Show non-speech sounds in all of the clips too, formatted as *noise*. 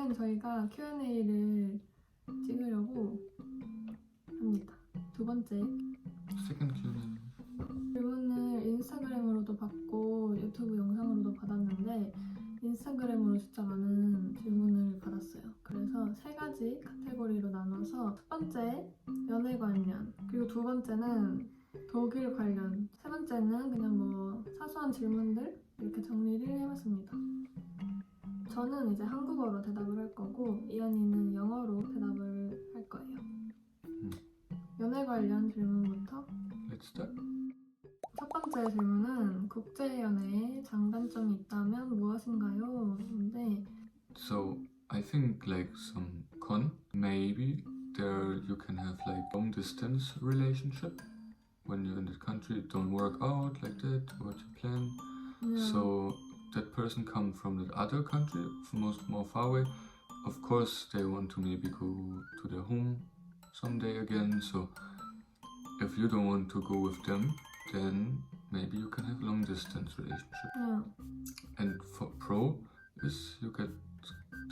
오늘은 저희가 Q&A를 찍으려고 합니다. 두 번째 Second Q&A. 질문을 인스타그램으로도 받고 유튜브 영상으로도 받았는데 인스타그램으로 숫자 많은 질문을 받았어요. 그래서 세 가지 카테고리로 나눠서 첫 번째 연애 관련 그리고 두 번째는 독일 관련 세 번째는 그냥 뭐 사소한 질문들 이렇게 정리를 해봤습니다. 저는 이제 한국어로 대답을 할 거고 이한이는 영어로 대답을 할 거예요. 연애 관련 질문부터 Let's start. 첫 번째 질문은 국제 연애에 장단점이 있다면 무엇인가요? 근데 So I think like some con maybe there you can have like long distance relationship when you're in the country it don't work out like that what you plan 그냥 so that person come from that other country, from most more far away, of course they want to maybe go to their home someday again. So if you don't want to go with them, then maybe you can have long distance relationship. Yeah. And for pro is you get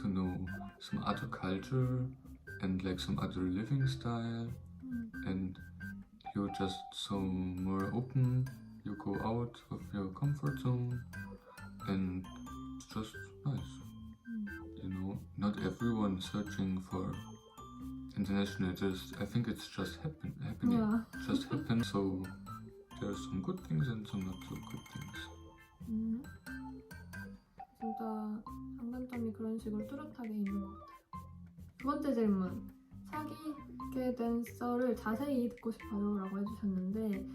to know some other culture and like some other living style mm. and you're just so more open you go out of your comfort zone and just nice 음. you know not everyone searching for international just i think it's just happen happening 뭐야? just happen so there's some good things and some not so good things 음. 진짜 장단점이 그런 식으로 뚜렷하게 있는 것 같아요. 두 번째 질문. 사귀게 된 썰을 자세히 듣고 싶어요 라고 해주셨는데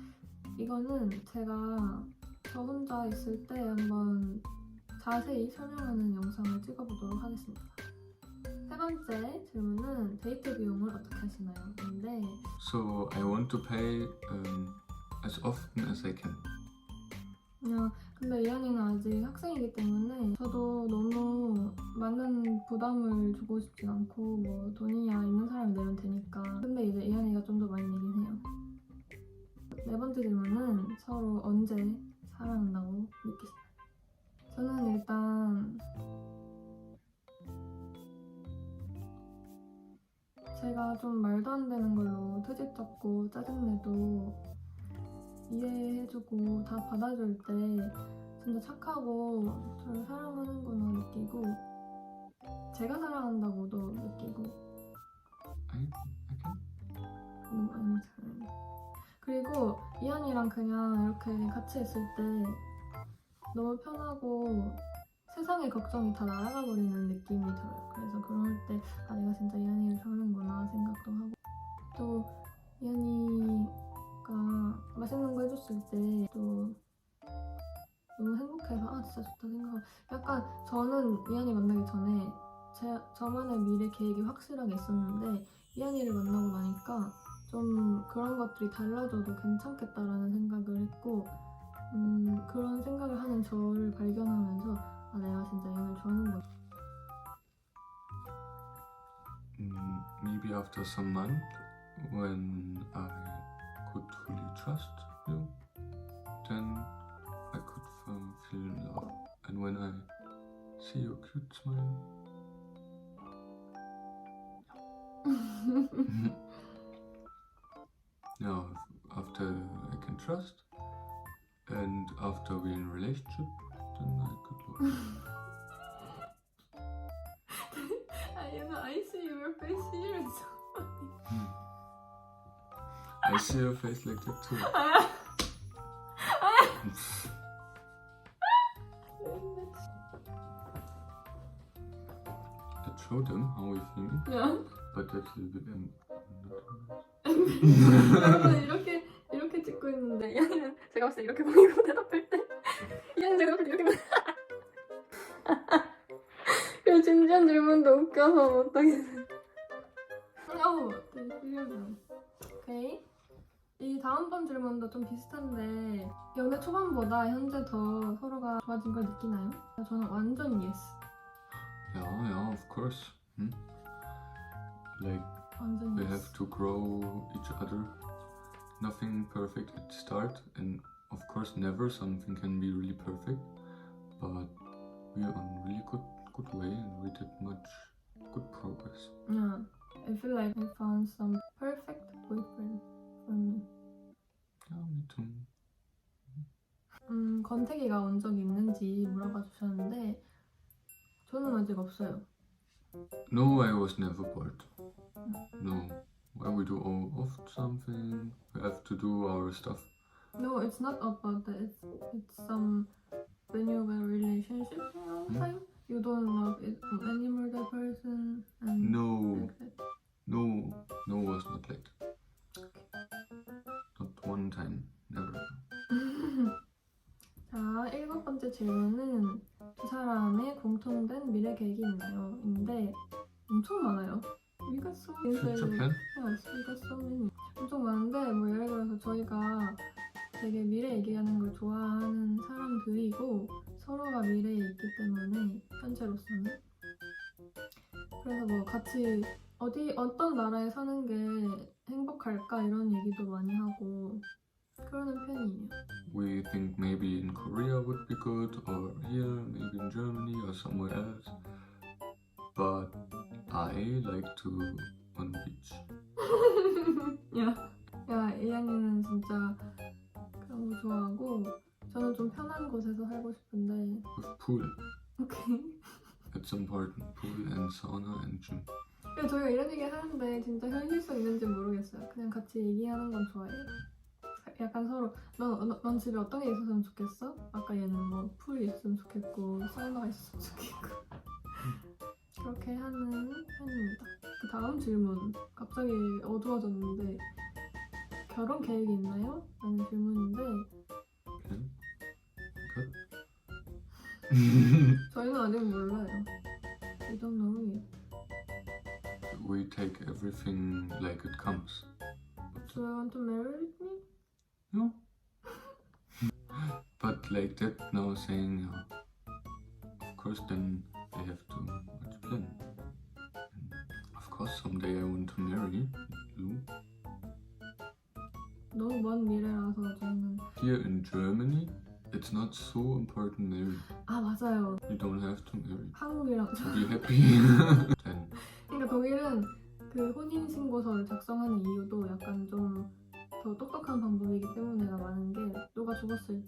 이거는 제가 저 혼자 있을 때 한번 자세히 설명하는 영상을 찍어보도록 하겠습니다. 세 번째 질문은 데이트 비용을 어떻게 하시나요? 근데 So I want to pay um, as often as I can. 그냥 근데 이한이는 아직 학생이기 때문에 저도 너무 많은 부담을 주고 싶진 않고 뭐 돈이야 있는 사람이 내면 되니까 근데 이제 이한이가 좀 더 많이 내긴 해요 네 번째 질문은 서로 언제 사랑한다고 느끼시나요? 저는 일단 제가 좀 말도 안 되는 걸로 트집 잡고 짜증내도 이해해주고 다 받아줄 때 진짜 착하고 저를 사랑하는구나 느끼고 제가 사랑한다고도 느끼고 I, I can. 음, 아니 잘 그리고 이한이랑 그냥 이렇게 같이 있을 때 너무 편하고 세상의 걱정이 다 날아가 버리는 느낌이 들어요. 그래서 그럴 때 아 내가 진짜 이한이를 좋아하는구나 생각도 하고 또 이한이가 맛있는 거 해줬을 때 또 너무 행복해서 아 진짜 좋다 생각하고 약간 저는 이한이 만나기 전에 제 저만의 미래 계획이 확실하게 있었는데 이한이를 만나고 나니까 좀 그런 것들이 달라져도 괜찮겠다라는 생각을 했고 음, 그런 생각을 하는 저를 발견하면서 아 내가 진짜 이한이를 좋아하는구나 Mm, maybe after some month when I could fully trust you, then I could um, feel in love. And when I see your cute smile, yeah, after I can trust, and after we're in a relationship, then I could you. *laughs* I know I see your face here and so Hmm. I see your face like that too. *laughs* Let's show them how we feel, Yeah. but that's a little bit. 여러분 이렇게 이렇게 찍고 있는데 이한이는 제가 봤을 때 이렇게 보이고 대답할 때 이한이 제가 봤을 때 이렇게 보이 그리고 진지한 질문도 웃겨서 못하겠어 어우 신기하다 오케이 이 다음번 질문도 좀 비슷한데 연애 초반보다 현재 더 서로가 좋아진 걸 느끼나요? 저는 완전 예스 yeah, yeah, of course. Hmm? Like 완전 we 예스 have to grow each other. Nothing perfect at start, and of course, never something can be really perfect. But we are on really good good way, and we did much good progress. Yeah, I feel like I found some perfect boyfriend for me. Yeah, me too. 음, 권태기가 온 적이 있는지 물어봐 주셨는데 저는 아직 없어요. No, I was never bored. No. When we do all of something, we have to do our stuff. No, it's not about that. It's it's some when you have a relationship for a long Hmm? time, you don't love it anymore that person and No, like that. no, no was not like that. Not one time, never. *laughs* 자, 일곱 번째 질문은 두 사람의 공통된 미래 계획이 있나요? 인데 엄청 많아요. We got so many. 엄청 많은데 뭐 예를 들어서 저희가 되게 미래 얘기하는 걸 좋아하는 사람들이고 서로가 미래에 있기 때문에 현재로서는 그래서 뭐 같이 어디 어떤 나라에 사는 게 행복할까 이런 얘기도 많이 하고 그러는 편이에요. We think maybe in Korea would be good, or here, maybe in Germany, or somewhere else. But I like to on the beach. *laughs* 야, 야, 이한이는 진짜 그런 거 좋아하고 저는 좀 편한 곳에서 살고 싶은데 With pool. 오케이. It's important. Pool and sauna and gym. 그냥 저희가 이런 얘기 하는데 진짜 현실성 있는지 모르겠어요. 그냥 같이 얘기하는 건 좋아해요. 약간 서로 넌, 넌, 넌 집에 어떤 게 있었으면 좋겠어? 아까 얘는 뭐 풀이 있으면 좋겠고 사우나가 있었으면 좋겠고 그렇게 하는 편입니다. 그 다음 질문 갑자기 어두워졌는데 결혼 계획이 있나요? 라는 질문인데 Okay. Good. 저희는 아직 몰라요. We don't know yet. we take everything like it comes. Do you want to marry me? No. but like that now saying, uh, of course, then they have to what's plan. And of course, someday I want to marry you. 너무 먼 미래라서 저희는 Here in Germany, it's not so important marry. 아 맞아요. You don't have to marry. 한국이랑 To be happy. then 그러니까 독일은 그 혼인 신고서를 작성하는 이유도 약간 좀 더 똑똑한 방법이기 때문에가 많은 게 누가 죽었을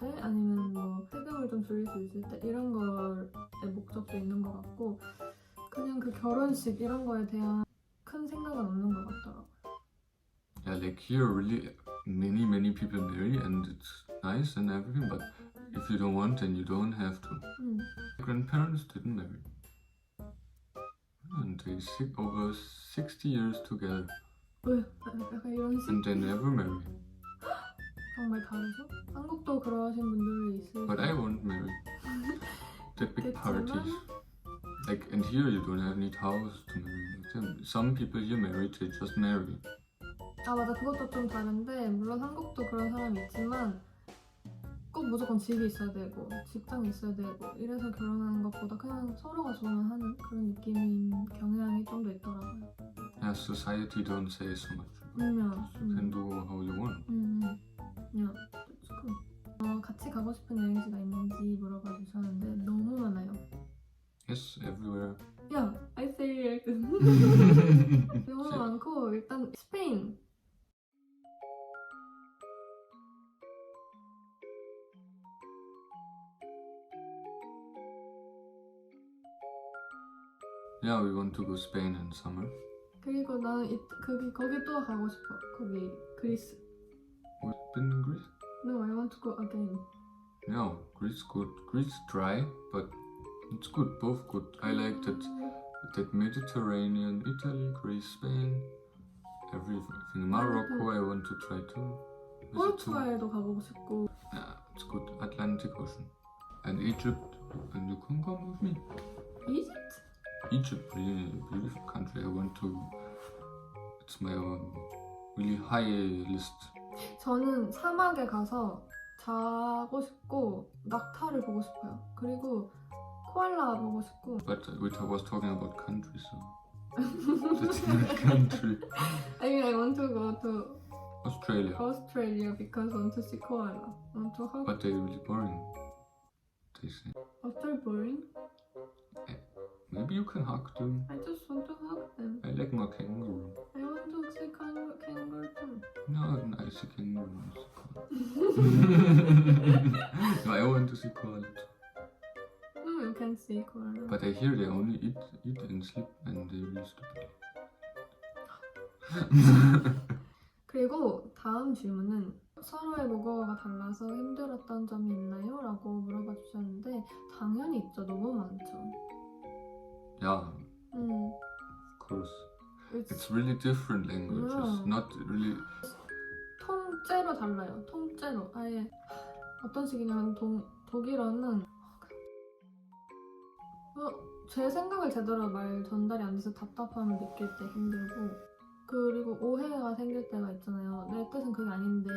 때 아니면 뭐 세금을 좀 줄일 수 있을 때 결혼식 이런 거에 대한 큰 생각은 없는 것 같더라고요. yeah, like here, really, many many people marry, and it's nice and everything. But if you don't want, then you don't have to. 음. My grandparents didn't marry. And they sit over 60 years together 왜? 약간 이런 식 and they never marry. 정말 다르죠? 한국도 그러신 분들이 있을 But I won't marry. *laughs* The big parties. Like, and here you don't have need house to marry. Some people here marry, they just marry. 아 맞아 그것도 좀 다른데 물론 한국도 그런 사람이 있지만 꼭 무조건 집이 있어야 되고 직장이 있어야 되고 이래서 결혼하는 것보다 그냥 서로가 좋으면 하는 그런 느낌인 경향이 좀 더 있더라고요. Yeah, society don't say so much. 그러면 You can do how you want. 음, 그냥 조금 어, 같이 가고 싶은 여행지가 있는지 물어봐 주셨는데 너무 많아요. Yes, everywhere. 야, I say it. 너무 많고 일단 스페인 Yeah, we want to go Spain in summer. 그리고 나는 이, 거기 거기 또 가고 싶어. 거기 그리스. We've been in Greece. No, I want to go again. Yeah, Greece good. Greece dry, but it's good. Both good. I like that that Mediterranean, Italy, Greece, Spain, everything. Morocco, I want to try too. Visit too. 포르투갈도 가보고 싶고 Yeah, it's good. Atlantic Ocean. And Egypt. And you can come with me. 이집트? Egypt, really beautiful country. I want to. It's my own really high list. 저는 사막에 가서 자고 싶고 낙타를 보고 싶어요. 그리고 코알라 보고 싶고 But we ta- was talking about country, so *laughs* that's not country. I mean I want to go to Australia. Australia because I want to see koala. I want to hug. But they're really boring. They say. Australia boring? Maybe you can hug them. I just want to hug them. I like my kangaroo. I want to see kangaroo, kangaroo too. No, nice kangaroo. *laughs* *laughs* no, I want to see koala too. You can see koala. But I hear they only eat, eat and sleep and they're really stupid. 그리고 다음 질문은 서로의 모국어가 달라서 힘들었던 점이 있나요? 라고 물어봐 주셨는데 당연히 있죠. 너무 많죠. yeah, 음, of course. it's It's really different languages. Yeah. Not really. 통째로 달라요. 통째로 아예 어떤 식이냐면 동, 독일어는 어, 제 생각을 제대로 말 전달이 안 돼서 답답함을 느낄 때 힘들고 그리고 오해가 생길 때가 있잖아요. 내 뜻은 그게 아닌데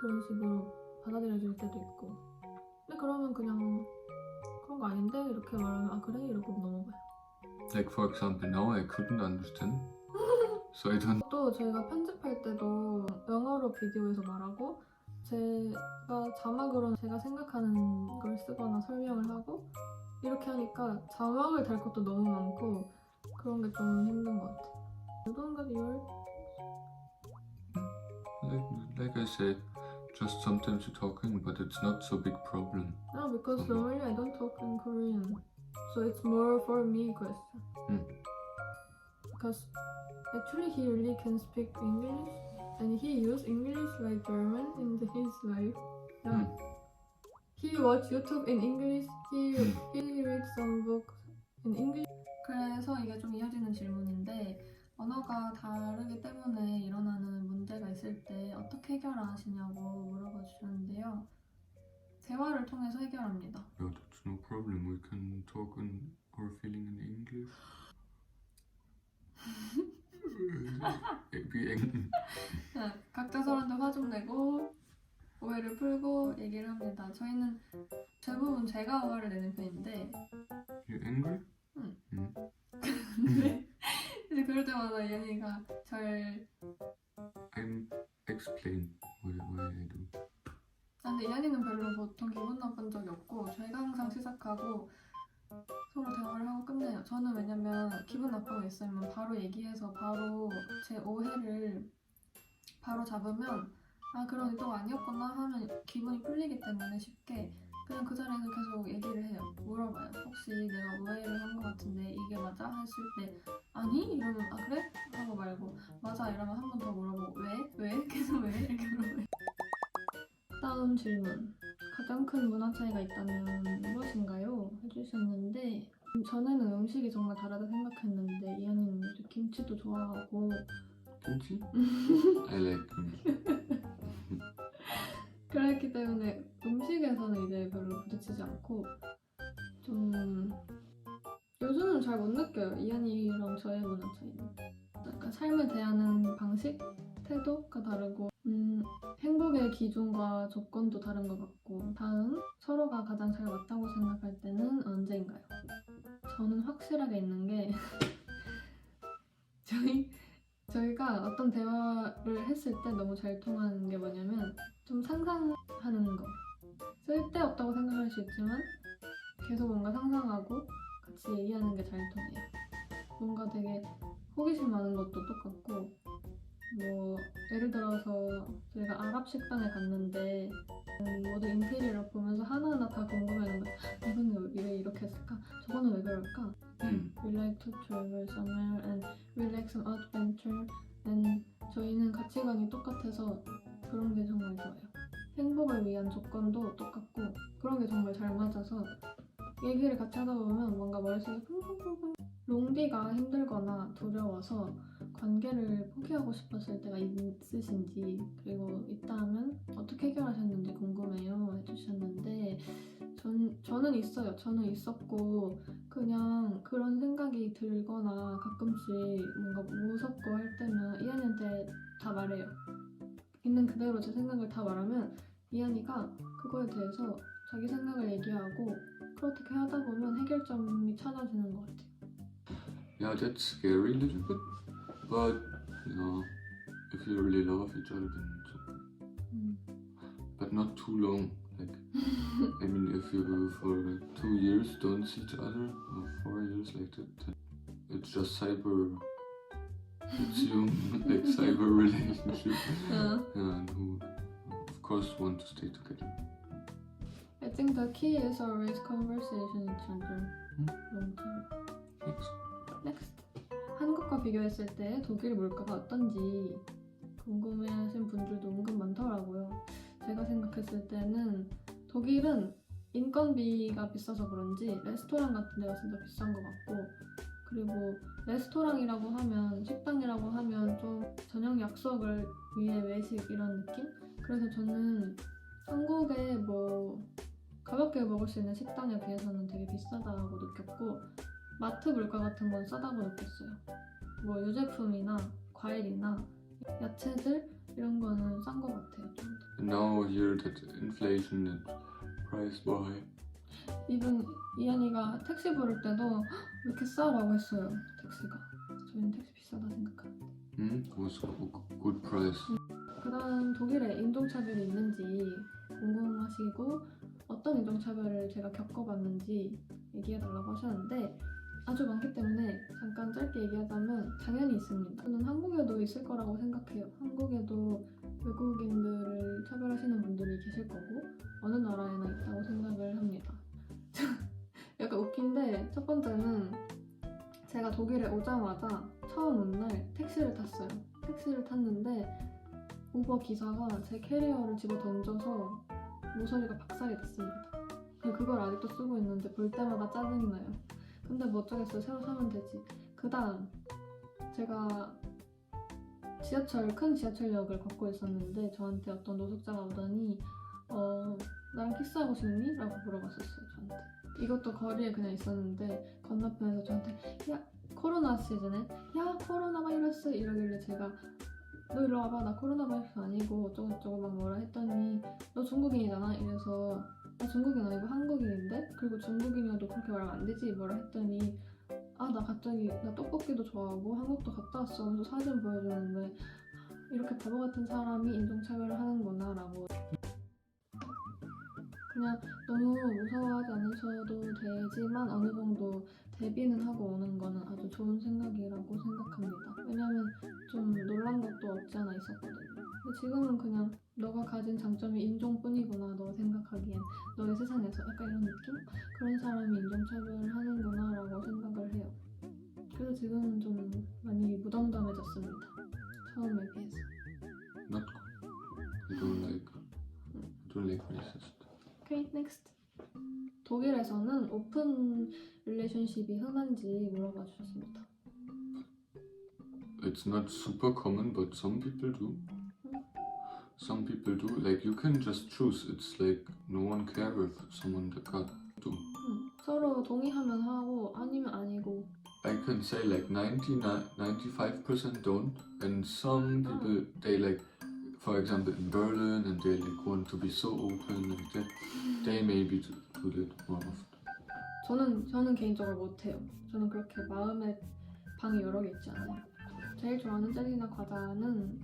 그런 식으로 받아들여질 때도 있고 근데 그러면 그냥 그런 거 아닌데 이렇게 말하면 아 그래 이러고 넘어가요. Like, for example, now I couldn't understand. *laughs* so I don't. 또 저희가 편집할 때도 영어로 비디오에서 말하고 제가 자막으로는 제가 생각하는 걸 쓰거나 설명을 하고 이렇게 하니까 자막을 달 것도 너무 많고 그런 게 좀 힘든 것 같아요. You don't get your Like, like I said, just sometimes you're talking, but it's not so big problem. no because Mhm. normally I don't talk in Korean, so it's more for me question. Mm. Because actually he really can speak English and he use English like German in the- his life. Yeah. Mm. He watch YouTube in English. He he read some books in English. 그래서 이게 좀 이어지는 질문인데 언어가 다르기 때문에 일어나는 문제가 있을 때 어떻게 해결하시냐고 물어봐 주셨는데요. 대화를 통해서 해결합니다. Yeah, that's no problem. We can talk in our feeling in English. 그냥 각자 서로한테 화 좀 내고 오해를 풀고 얘기를 합니다. 저희는 대부분 제가 화를 내는 편인데 you angry? 근데 이제 그럴 때마다 이현이가 잘 I'm explain I do. 아, 근데 이한이는 별로 보통 기분 나쁜 적이 없고 저희가 항상 시작하고 서로 대화를 하고 끝내요. 저는 왜냐면 기분 나쁜 거 있으면 바로 얘기해서 바로 제 오해를 바로 잡으면 아 그런 의도가 아니었구나 하면 기분이 풀리기 때문에 쉽게 그냥 그 자리에서 계속 얘기를 해요. 물어봐요. 혹시 내가 오해를 한 것 같은데 이게 맞아? 했을 때 아니? 이러면 아 그래? 하고 말고 맞아 이러면 한 번 더 물어보고 왜? 왜? *laughs* 계속 왜? 이렇게 물어봐요. 다음 질문. 가장 큰 문화 차이가 있다면 무엇인가요? 해주셨는데 전에는 음식이 정말 다르다 생각했는데 이한이는 이제 김치도 좋아하고 Kimchi? *laughs* I like kimchi. 그랬기 때문에 음식에서는 이제 별로 부딪히지 않고 좀 요즘은 잘 못 느껴요 이한이랑 저의 문화 차이는 약간 삶을 대하는 방식, 태도가 다르고 음, 행복의 기준과 조건도 다른 것 같고 다음 서로가 가장 잘 맞다고 생각할 때는 언제인가요? 저는 확실하게 있는 게 *laughs* 저희가 어떤 대화를 했을 때 너무 잘 통하는 게 뭐냐면 좀 상상하는 거 쓸데없다고 생각할 수 있지만 계속 뭔가 상상하고 같이 얘기하는 게 잘 통해요 뭔가 되게 호기심 많은 것도 똑같고 뭐 예를 들어서 저희가 아랍 식당에 갔는데 음, 모두 인테리어를 보면서 하나하나 다 궁금해하는 거야 *laughs* 이거는 왜 이렇게 했을까? 저거는 왜 그럴까? Mm. We like to travel somewhere and we like some adventure and 저희는 가치관이 똑같아서 그런 게 정말 좋아요. 행복을 위한 조건도 똑같고 그런 게 정말 잘 맞아서 얘기를 같이 하다 보면 뭔가 머릿속에 쿵쿵쿵쿵 롱디가 힘들거나 두려워서 관계를 포기하고 싶었을 때가 있으신지 그리고 있다면 어떻게 해결하셨는지 궁금해요 해주셨는데 전, 저는 있어요. 저는 있었고 그냥 그런 생각이 들거나 가끔씩 뭔가 무섭고 할 때면 이한이한테 다 말해요. 있는 그대로 제 생각을 다 말하면 이한이가 그거에 대해서 자기 생각을 얘기하고 그렇게 하다 보면 해결점이 찾아지는 것 같아요. Yeah, that's scary little bit, But you know, if you really love each other, then mm. but not too long. Like *laughs* I mean, if you for like two years don't see each other or four years like that, it's just cyber. It's *laughs* you *laughs* like cyber relationship. Yeah, and who of course want to stay together. I think the key is always conversation with children. Hmm? Next. Next. 한국과 비교했을 때 독일 물가가 어떤지 궁금해하신 분들도 은근 많더라고요. 제가 생각했을 때는 독일은 인건비가 비싸서 그런지 레스토랑 같은 데가 진짜 비싼 것 같고 그리고 레스토랑이라고 하면 식당이라고 하면 좀 저녁 약속을 위해 외식 이런 느낌? 그래서 저는 한국에 뭐 가볍게 먹을 수 있는 식당에 비해서는 되게 비싸다고 느꼈고 마트 물가 같은 건 싸다고 느꼈어요. 뭐 유제품이나 과일이나 야채들 이런 거는 싼 것 같아요. 좀 더. And now hear that inflation and price high. 이분 이한이가 택시 부를 때도 "헉, 왜 이렇게 싸라고 했어요. 택시가. 저희는 택시 비싸다 생각하는데. Hmm? Was good price. 그다음 독일에 인종차별이 있는지 궁금하시고 어떤 인종차별을 제가 겪어봤는지 얘기해달라고 하셨는데 아주 많기 때문에 잠깐 짧게 얘기하자면 당연히 있습니다. 저는 한국에도 있을 거라고 생각해요. 한국에도 외국인들을 차별하시는 분들이 계실 거고 어느 나라에나 있다고 생각을 합니다. *laughs* 약간 웃긴데 첫 번째는 제가 독일에 오자마자 처음 온 날 택시를 탔어요. 택시를 탔는데 우버 기사가 제 캐리어를 집어 던져서 모서리가 박살이 났습니다. 그걸 아직도 쓰고 있는데 볼 때마다 짜증이 나요. 근데 뭐 어쩌겠어요. 새로 사면 되지. 그 다음 제가 지하철 큰 지하철역을 걷고 있었는데 저한테 어떤 노숙자가 오더니 어 나랑 키스하고 싶니? 라고 물어봤었어요 저한테 이것도 거리에 그냥 있었는데 건너편에서 저한테 야 코로나 시즌에 야 코로나 바이러스 이러길래 제가 너 일로 와봐 나 코로나 바이러스 아니고 어쩌고저쩌고 막 뭐라 했더니 너 중국인이잖아 이래서 나 중국인 아니고 한국인인데? 그리고 중국인이어도 그렇게 말하면 안 되지? 뭐라 했더니 아 나 갑자기 나 떡볶이도 좋아하고 한국도 갔다 왔어. 하면서 사진 보여주는데 이렇게 바보 같은 사람이 인종차별을 하는구나 라고 그냥 너무 무서워하지 않으셔도 되지만 어느 정도 대비는 하고 오는 거는 아주 좋은 생각이라고 생각합니다. 왜냐면 좀 놀란 것도 없지 않아 있었거든요. 근데 지금은 그냥 너가 가진 장점이 인종뿐이구나 너 생각하기엔 너의 세상에서 약간 이런 느낌? 그런 사람이 인종차별을 하는구나 라고 생각을 해요. 그래서 지금은 좀 많이 무덤덤해졌습니다. 오픈 릴레이션십이 흔한지 물어봐 주셨습니다. It's not super common, but some people do. Some people do. Like you can just choose. It's like no one care if someone got do. 음, 서로 동의하면 하고 아니면 아니고 I can say like 99, 95% don't, and some people they like, for example in Berlin, and they like want to be so open like that. They maybe do, do that more often. 저는 저는 개인적으로 못해요. 저는 그렇게 마음의 방이 여러 개 있지 않아요. 제일 좋아하는 젤리나 과자는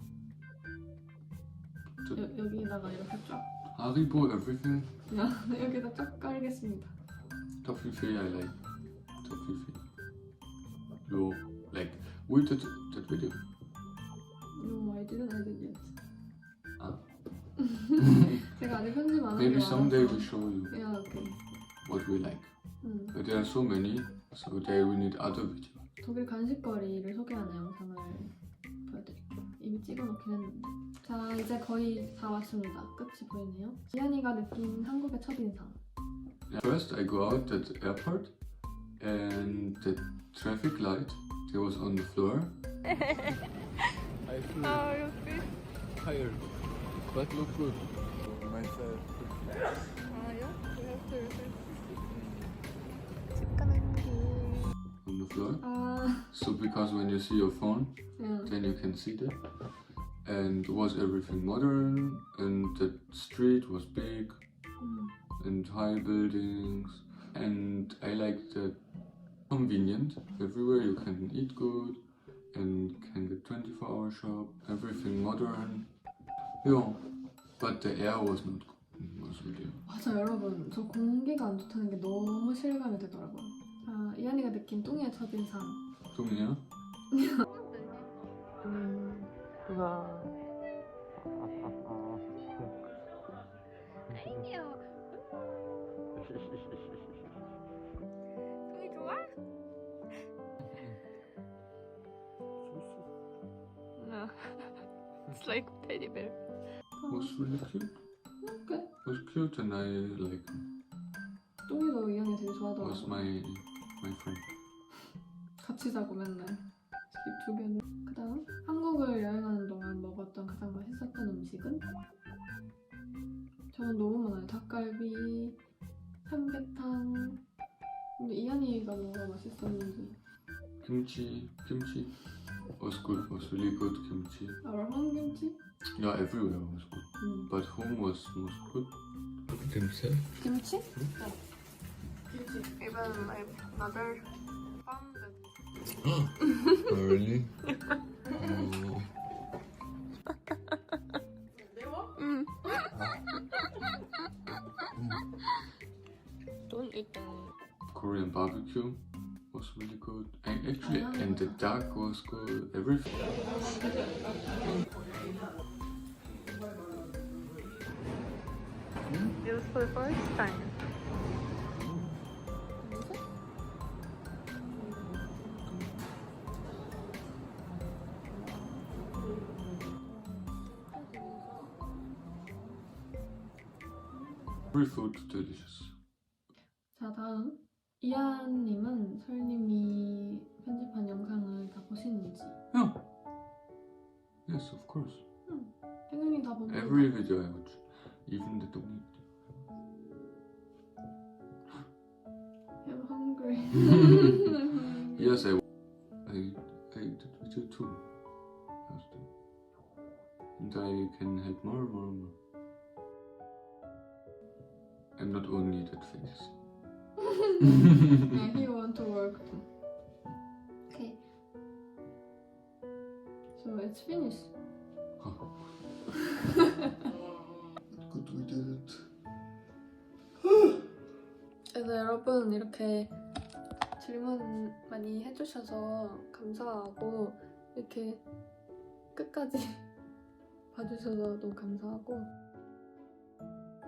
저- 여, 여기다가 이렇게 쫙 Haribo, everything. 그냥 여기다 쫙 깔겠습니다. Toffee I like. Toffee No, like we did that video. No, I didn't edit yet. 아. 제가 아직 편집 안 하고 Maybe someday we show you 야, 오케이. what we like. 음, But there are so many, so there we need other video. 독일 간식거리를 소개하는 영상을 보여드릴게요. 이미 찍어놓긴 했는데. 자, 이제 거의 다 왔습니다. 끝이 보이네요. 지연이가 느낀 한국의 첫인상. First, I go out at the airport, and the traffic light that was on the floor. I feel How you feel? tired, but look good. Myself. floor. 아, So because when you see your phone, 응. then you can see that. And was everything modern? And the street was big 음. and high buildings. And I like that convenient. Everywhere you can eat good and can get 24 hour shop. Everything modern. Yeah, but the air was not good. it was really 맞아 여러분 저 공기가 안 좋다는 게 너무 실감이 되더라고요. 아 이한이가 느낀 뚱이의 첫인상. 뚱이야? 귀여워. 뚱이 좋아? No. It's like teddy bear. was really cute. 그래? Was cute and I like him. 뚱이도 이한이 되게 Was 좋아하더라고. my my friend. 같이 자고 맨날 집 주변에. 그다음 한국을 여행하는 동안 먹었던 가장 맛있었던 음식은? 저는 너무 많아요. 닭갈비, 삼계탕. 근데 이한이가 뭐가 맛있었는지. Kimchi, kimchi was good. Was really good kimchi. 아, 황김치? Yeah, everywhere was good, 응. but home was most good. Himself. 김치? 네. 김치. Even my mother found it. *gasps* oh, really? 응. *laughs* Don't eat them. Korean barbecue was really good. And actually, and the duck was good. Everything. It was for the first time. Every food delicious. 자 다음 이한님은 설님이 편집한 영상을 다 보시는지 Yeah. Yes, of course. 당연히 다 보고 Every video I watch, even the don't I'm hungry *laughs* Yes, I, I, I did video too. Last time. And I can help more, more, more. Not only that face. yeah, he want to work too okay so it's finished Good, we did it. 그래서 여러분 이렇게 질문 많이 해주셔서 감사하고 이렇게 끝까지 봐주셔서 너무 감사하고